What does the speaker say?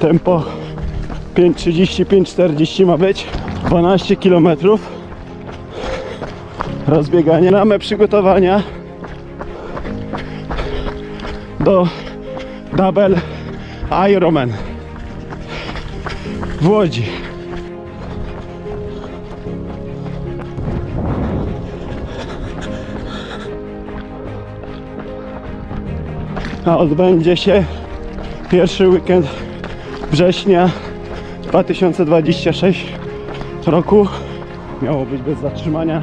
Tempo 5.35-40 ma być. 12 km. Rozbieganie. Mamy przygotowania do Double Ironman w Łodzi. A odbędzie się pierwszy weekend września 2026 roku. Miało być bez zatrzymania.